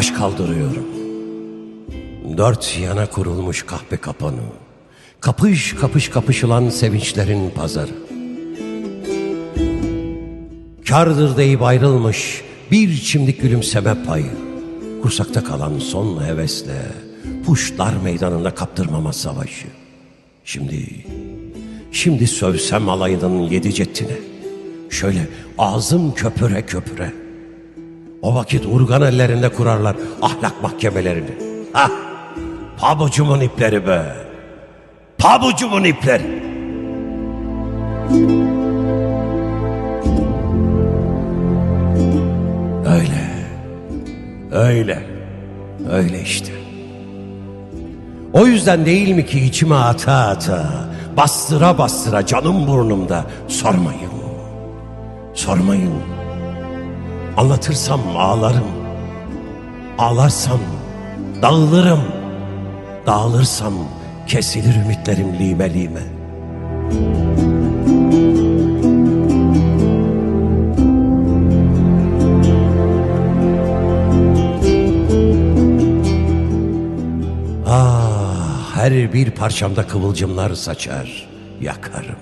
Baş kaldırıyorum. Dört yana kurulmuş kahpe kapanı. Kapış kapış kapışılan sevinçlerin pazarı. Kardır deyip ayrılmış bir çimdik gülümseme payı. Kursakta kalan son hevesle puşlar meydanında kaptırmama savaşı. Şimdi, şimdi sövsem alayının yedi cettine. Şöyle ağzım köpüre köpüre. O vakit urgan ellerinde kurarlar ahlak mahkemelerini. Hah, pabucumun ipleri be. Pabucumun ipleri. Öyle. Öyle. Öyle işte. O yüzden değil mi ki içime ata ata, bastıra bastıra canım burnumda sormayın. Sormayın. Anlatırsam ağlarım. Ağlarsam dağılırım. Dağılırsam kesilir ümitlerim lime lime. Ah, her bir parçamda kıvılcımlar saçar, yakarım.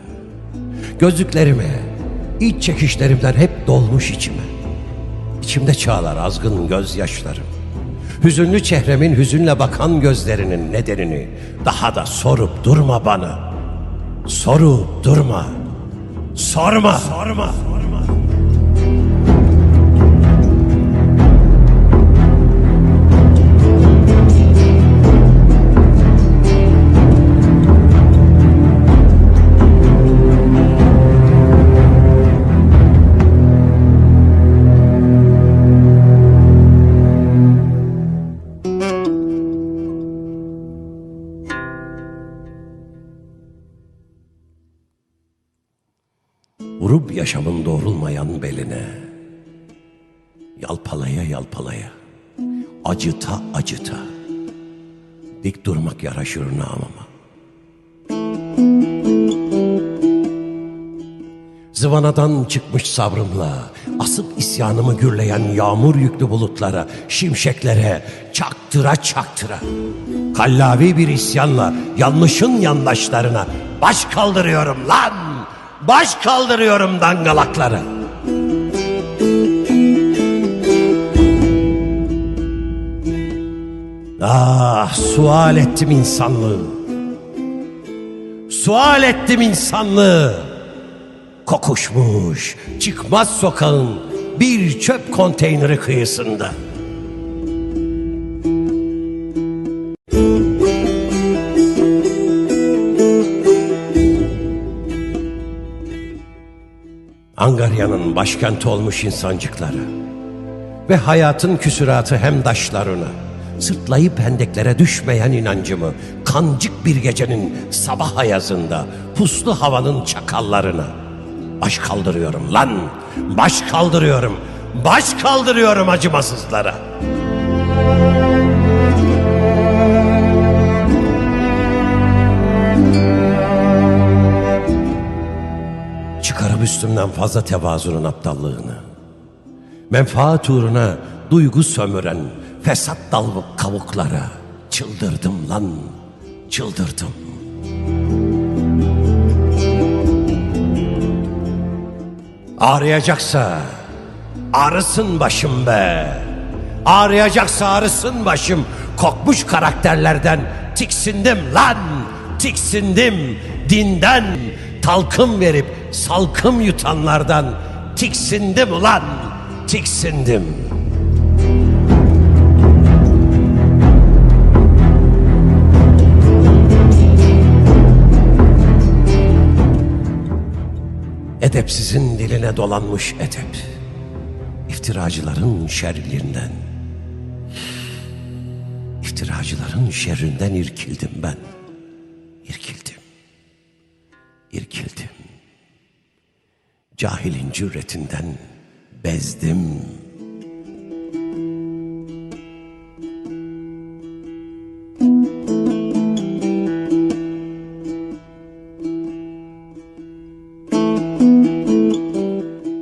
Gözlüklerime, iç çekişlerimden hep dolmuş içime. İçimde çağlar azgın gözyaşlarım. Hüzünlü çehremin hüzünle bakan gözlerinin nedenini daha da sorup durma bana. Sorup durma. Sorma. Sorma. Sorma. Vurup yaşamın doğrulmayan beline. Yalpalaya yalpalaya Acıta acıta. Dik durmak yaraşır namıma Zıvanadan çıkmış sabrımla Asıp isyanımı gürleyen yağmur yüklü bulutlara Şimşeklere çaktıra çaktıra. Kallavi bir isyanla yanlışın yandaşlarına Baş kaldırıyorum lan Baş kaldırıyorum dangalaklara. Ah sual ettim insanlığı. Sual ettim insanlığı. Kokuşmuş çıkmaz sokağın bir çöp konteyneri kıyısında Angarya'nın başkenti olmuş insancıkları ve hayatın küsuratı hem daşlarına sırtlayıp hendeklere düşmeyen inancımı kancık bir gecenin sabah ayazında puslu havanın çakallarına baş kaldırıyorum lan baş kaldırıyorum baş kaldırıyorum acımasızlara. Üstümden fazla tevazunun aptallığını. Menfaat uğruna duygu sömüren fesat dal kavuklara çıldırdım lan, çıldırdım. Ağrıyacaksa ağrısın başım be. Ağrıyacaksa ağrısın başım. Kokmuş karakterlerden tiksindim lan, tiksindim. Dinden talkım verip salkım yutanlardan tiksindim ulan, tiksindim. Edepsizin diline dolanmış edep. İftiracıların şerlerinden. İftiracıların şerrinden irkildim ben. İrkildim. Cahilin cüretinden bezdim.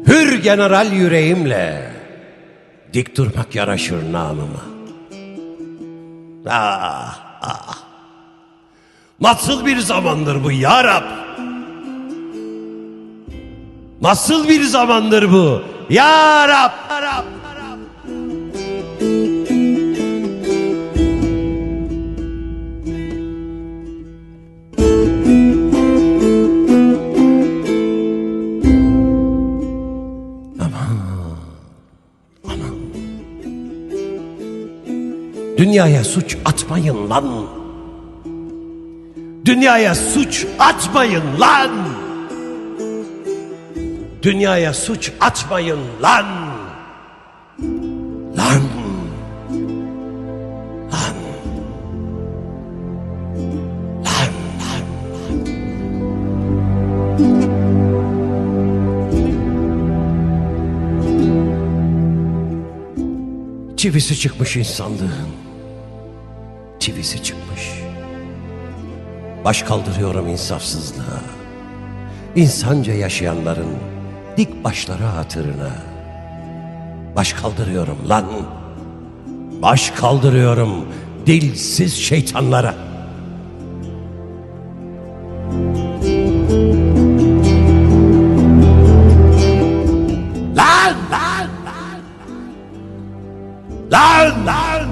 Hür general yüreğimle dik durmak yaraşır namıma. Ah, ah. Nasıl bir zamandır bu ya? Nasıl bir zamandır bu? Ya Rab! Ya! Dünyaya suç atmayın lan. Dünyaya suç atmayın lan. Dünyaya suç atmayın lan. Lan. Lan. Lan lan. Çivisi çıkmış insanlığın. Çivisi çıkmış. Baş kaldırıyorum insafsızlığa. İnsanca yaşayanların dik başları hatırına. Baş kaldırıyorum lan. Baş kaldırıyorum dilsiz şeytanlara. Lan lan lan. Lan lan.